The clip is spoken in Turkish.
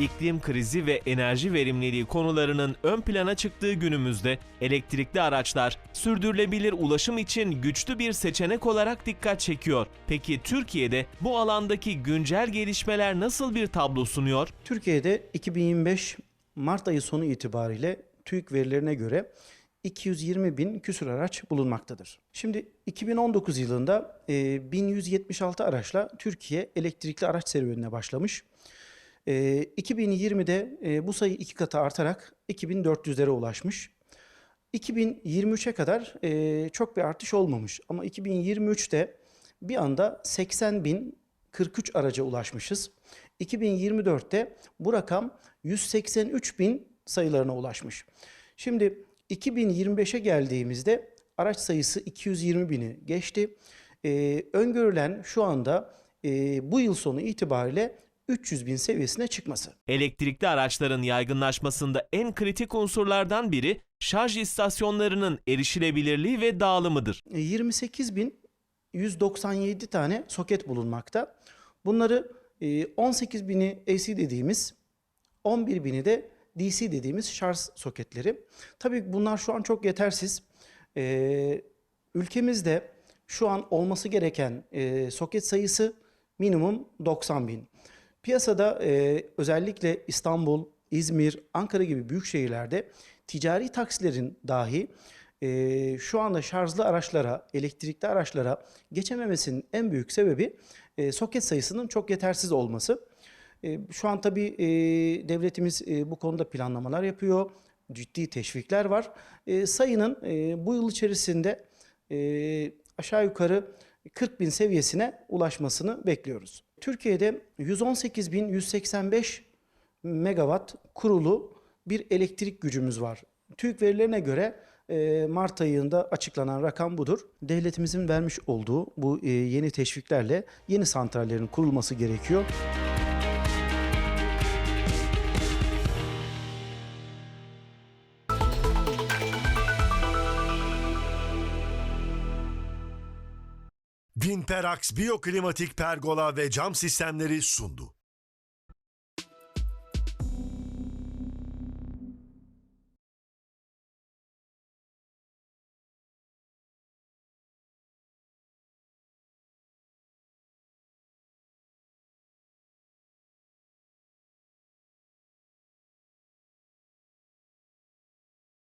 İklim krizi ve enerji verimliliği konularının ön plana çıktığı günümüzde elektrikli araçlar sürdürülebilir ulaşım için güçlü bir seçenek olarak dikkat çekiyor. Peki Türkiye'de bu alandaki güncel gelişmeler nasıl bir tablo sunuyor? Türkiye'de 2025 Mart ayı sonu itibariyle TÜİK verilerine göre 220 bin küsur araç bulunmaktadır. Şimdi 2019 yılında e, 1176 araçla Türkiye elektrikli araç serüvenine başlamış. E, 2020'de e, bu sayı iki katı artarak 2400'lere ulaşmış. 2023'e kadar e, çok bir artış olmamış ama 2023'te bir anda 80 bin 43 araca ulaşmışız. 2024'te bu rakam 183 bin sayılarına ulaşmış. Şimdi 2025'e geldiğimizde araç sayısı 220 bini geçti. Ee, öngörülen şu anda e, bu yıl sonu itibariyle 300 bin seviyesine çıkması. Elektrikli araçların yaygınlaşmasında en kritik unsurlardan biri şarj istasyonlarının erişilebilirliği ve dağılımıdır. 28.197 tane soket bulunmakta. Bunları e, 18 bini AC dediğimiz, 11 bini de DC dediğimiz şarj soketleri. Tabii bunlar şu an çok yetersiz. E, ülkemizde şu an olması gereken e, soket sayısı minimum 90 bin. Piyasada e, özellikle İstanbul, İzmir, Ankara gibi büyük şehirlerde ticari taksilerin dahi e, şu anda şarjlı araçlara, elektrikli araçlara geçememesinin en büyük sebebi e, soket sayısının çok yetersiz olması. E, şu an tabii e, devletimiz e, bu konuda planlamalar yapıyor. Ciddi teşvikler var. E, sayının e, bu yıl içerisinde e, aşağı yukarı 40 bin seviyesine ulaşmasını bekliyoruz. Türkiye'de 118.185 megawatt kurulu bir elektrik gücümüz var. TÜİK verilerine göre e, Mart ayında açıklanan rakam budur. Devletimizin vermiş olduğu bu e, yeni teşviklerle yeni santrallerin kurulması gerekiyor. Vinperax Biyoklimatik Pergola ve Cam Sistemleri sundu.